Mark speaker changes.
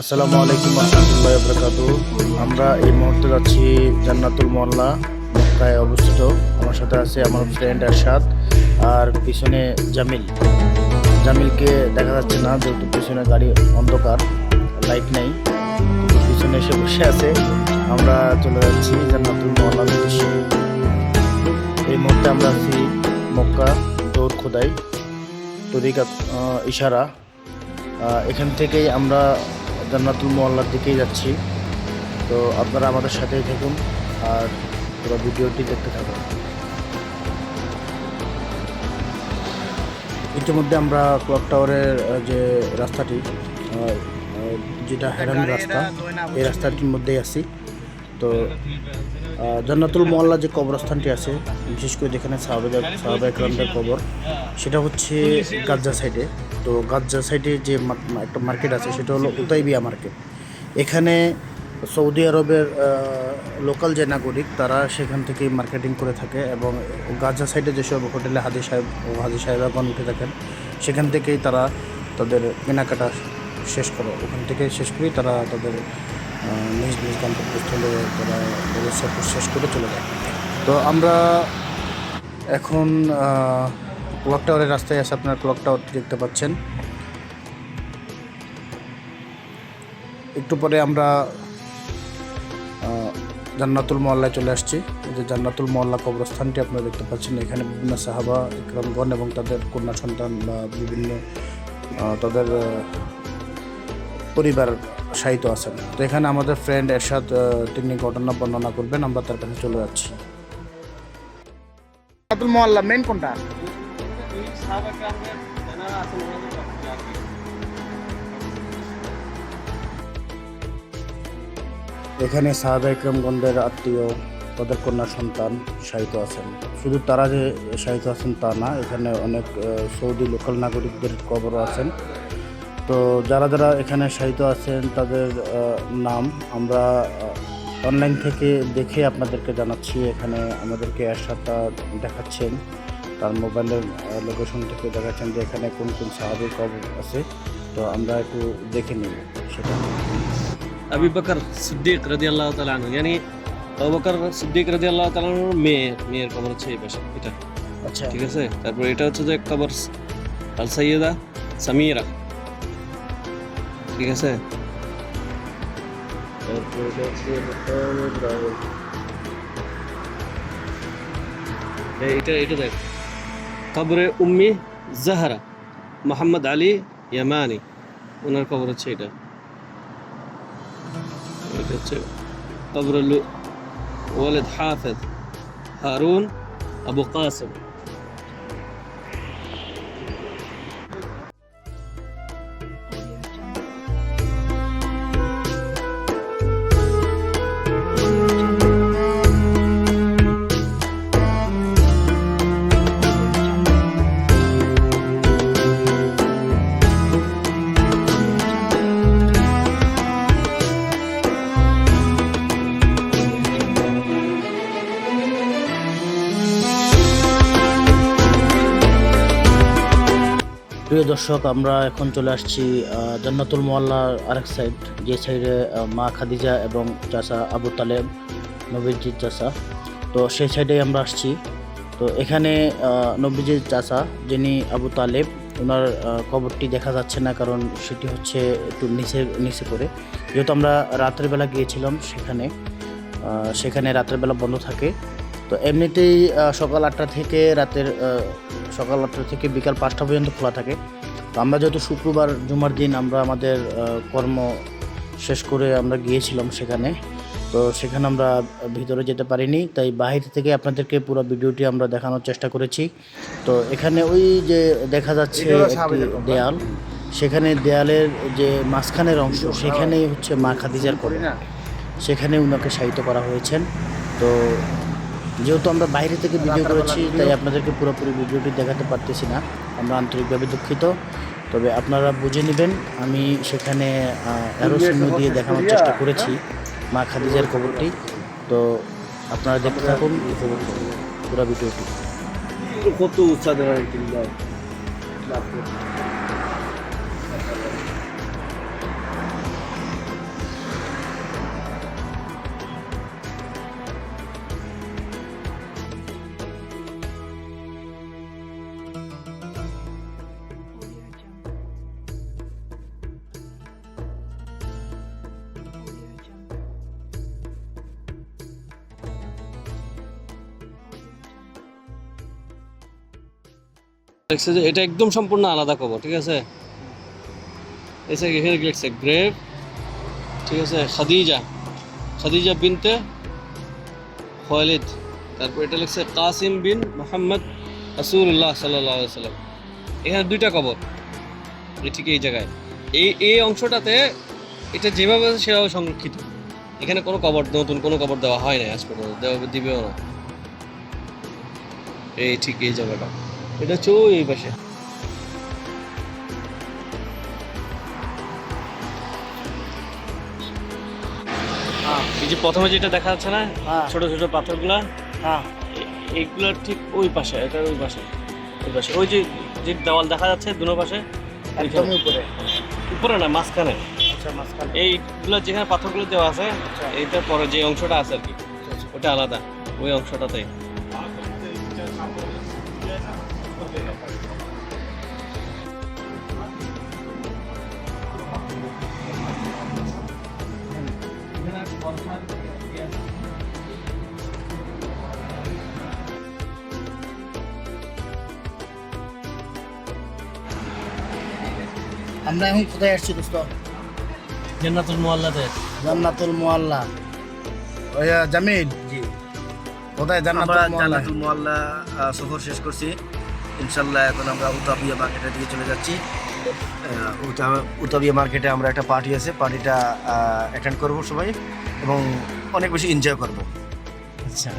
Speaker 1: আসসালামু আলাইকুম রহমতুল্লাহ বরকাত আমরা এই মুহূর্তে যাচ্ছি জান্নাতুল মোল্লা মক্কায় অবস্থিত। আমার সাথে আছে আমার ফ্রেন্ড এরশাদ আর পিছনে জামিল। জামিলকে দেখা যাচ্ছে না, যেহেতু পিছনে গাড়ি অন্ধকার লাইট নেই। পিছনে এসে বসে আছে। আমরা চলে যাচ্ছি জান্নাতুল মোল্লার উদ্দেশ্যে। এই মুহূর্তে আমরা আছি মক্কা দৌড় খোদাই তরিকা ইশারা। এখান থেকেই আমরা জান্নাতুল মোয়াল্লার দিকেই যাচ্ছি। তো আপনারা আমাদের সাথেই থাকুন আর পুরো ভিডিওটি দেখতে থাকুন। ইতিমধ্যে আমরা ক্লক টাওয়ারের যে রাস্তাটি যেটা হেরান রাস্তা, এই রাস্তাটির মধ্যেই আছি। তো জান্নাতুল মোয়াল্লা যে কবরস্থানটি আছে, বিশেষ করে যেখানে সাহাবেদ সাহাবা একরামদের কবর, সেটা হচ্ছে গাজ্জা সাইডে। তো গাজ্জা সাইডে যে একটা মার্কেট আছে, সেটা হলো উতাইবিয়া মার্কেট। এখানে সৌদি আরবের লোকাল যে নাগরিক, তারা সেখান থেকে মার্কেটিং করে থাকে এবং গাজা সাইডে যেসব হোটেলে হাজি সাহেব হাজি সাহেবাগণ উঠে থাকেন, সেখান থেকেই তারা তাদের কেনাকাটা শেষ করে। ওখান থেকে শেষ করেই তারা তাদের নিজ নিজ গন্তব্যস্থলে তারা তাদের সফর শেষ করে চলে যায়। তো আমরা এখন ক্লক টাওয়ারের রাস্তায় আছে আপনার ক্লক টাওয়ার দেখতে পাচ্ছেন। একটু পরে আমরা জান্নাতুল মহল্লায় চলে আসছি। যে জান্নাতুল মহল্লা কবরস্থানটি আপনারা দেখতে পাচ্ছেন, এখানে বিভিন্ন সাহাবা ইকরামগণ এবং তাদের কন্যা সন্তান বা বিভিন্ন তাদের পরিবার সাহিত্য আছেন। তো এখানে আমাদের ফ্রেন্ড এরশাদ তিনি ঘটনা বর্ণনা করবেন আমরা তার কাছে চলে যাচ্ছি। জান্নাতুল মহল্লা মেন কোনটা? এখানে সাহাবা ইকরামগণদের আত্মীয় তাদের কন্যা সন্তান শায়িত আছেন। শুধু তারা যে শায়িত আছেন তা না এখানে অনেক সৌদি লোকাল নাগরিকদের কবরও আছেন। তো যারা যারা এখানে শায়িত আছেন তাদের নাম আমরা অনলাইন থেকে দেখে আপনাদেরকে জানাচ্ছি। এখানে আমাদেরকে এরশাদটা দেখাচ্ছেন। তার মোবাইলের লোকেশন থেকে দেখাচ্ছেন যে এখানে কোন কোন সাহাবির কবর আছে। তো আমরা একটু দেখে নিই সেটা।
Speaker 2: আবু বকর সিদ্দিক রাদিয়াল্লাহু তাআলা আনহু yani আবু বকর সিদ্দিক রাদিয়াল্লাহু তাআলা আনহুর মেয়ে মেয়ের কবর হচ্ছে এই পাশে এটা।
Speaker 1: আচ্ছা।
Speaker 2: ঠিক আছে? তারপর এটা হচ্ছে যে কবর আল সাইয়েদা সামিরা। ঠিক আছে তারপর এটা হচ্ছে এই- এটা এটা দেখ কবরে উম্মি জাহরা মোহাম্মদ আলী ইয়ামানি ওনার কবর হচ্ছে এটা এটা হচ্ছে কবর ওয়ালেদ হাফেজ হারুন আবু কাসেম
Speaker 1: প্রিয় দর্শক, আমরা এখন চলে আসছি জান্নাতুল মোয়াল্লার আরেক সাইড যে সাইডে মা খাদিজা এবং চাচা আবু তালেব, নবীজির চাচা। তো সেই সাইডে আমরা আসছি। তো এখানে নবীজির চাচা, যিনি আবু তালেব ওনার কবরটি দেখা যাচ্ছে না কারণ সেটি হচ্ছে একটু নিচে নিচে করে। যেহেতু আমরা রাতের বেলা গিয়েছিলাম সেখানে সেখানে রাতের বেলা বন্ধ থাকে। তো এমনিতেই সকাল আটটা থেকে রাতের সকাল আটটা থেকে বিকাল পাঁচটা পর্যন্ত খোলা থাকে। তো আমরা যেহেতু শুক্রবার জুমার দিন আমরা আমাদের কর্ম শেষ করে আমরা গিয়েছিলাম সেখানে। তো সেখানে আমরা ভিতরে যেতে পারিনি তাই বাহির থেকে আপনাদেরকে পুরো ভিডিওটি আমরা দেখানোর চেষ্টা করেছি। তো এখানে ওই যে দেখা যাচ্ছে একটি দেয়াল সেখানে দেয়ালের যে মাঝখানের অংশ সেখানেই হচ্ছে মা খাদিজার কবর সেখানে উনাকে সাহিত্য করা হয়েছেন। তো যেহেতু আমরা বাইরে থেকে ভিডিও করেছি তাই আপনাদেরকে পুরোপুরি ভিডিওটি দেখাতে পারতেছি না। আমরা আন্তরিকভাবে দুঃখিত। তবে আপনারা বুঝে নেবেন আমি সেখানে অ্যারো চিহ্ন দিয়ে দেখানোর চেষ্টা করেছি মা খাদিজার খবরটি। তো আপনারা দেখতে থাকুন এই খবরটি। পুরো ভিডিওটি।
Speaker 2: কত উচ্চা দেখছে যে এটা একদম সম্পূর্ণ আলাদা কবর, ঠিক আছে? এসে এখানে লিখছে গ্রেভ ঠিক আছে? খাদিজা খাদিজা বিনতে খোয়ালিদ তারপর এটা লিখছে কাসিম বিন মোহাম্মদ রাসূলুল্লাহ সাল্লাহ সাল্লাম এখানে দুইটা কবর ঠিক এই জায়গায়। এই এই অংশটাতে এটা যেভাবে আছে সেভাবে সংরক্ষিত। এখানে কোনো কবর, নতুন কোনো কবর দেওয়া হয় না আজ পর্যন্ত, দেওয়া দিবেও না। এই ঠিক এই জায়গাটা। এটা হচ্ছে এই পাশে। এই যে প্রথমে যেটা দেখা যাচ্ছে না
Speaker 1: হ্যাঁ।
Speaker 2: ছোট ছোট পাথরগুলা
Speaker 1: হ্যাঁ।
Speaker 2: এ- এইগুলার ঠিক ওই পাশে এটা ওই পাশে ওই পাশে। ওই যে যে দেওয়াল দেখা যাচ্ছে দুনো পাশে
Speaker 1: একদমই উপরে।
Speaker 2: উপরে না মাঝখানে।
Speaker 1: আচ্ছা
Speaker 2: এইগুলো যেখানে পাথরগুলো দেওয়া আছে
Speaker 1: আচ্ছা।
Speaker 2: এইটার পরে যে অংশটা আছে আর কি ওটা আলাদা ওই অংশটাতে।
Speaker 1: আমরা এখন কোথায় আসছি দোস্ত?
Speaker 2: জান্নাতুল মুআল্লাতে
Speaker 1: জান্নাতুল মোয়াল্লা জামিল?
Speaker 2: জি।
Speaker 1: কোথায় জান্নাতুল মোয়াল্লা
Speaker 3: সফর শেষ করছি। ইনশাল্লাহ এখন আমরা উতাবিয়া মার্কেটের দিকে চলে যাচ্ছি উতা- উতাবিয়া মার্কেটে আমরা একটা পার্টি আছে পার্টিটা অ্যাটেন্ড করব সবাই এবং অনেক বেশি এনজয় করব
Speaker 1: আচ্ছা।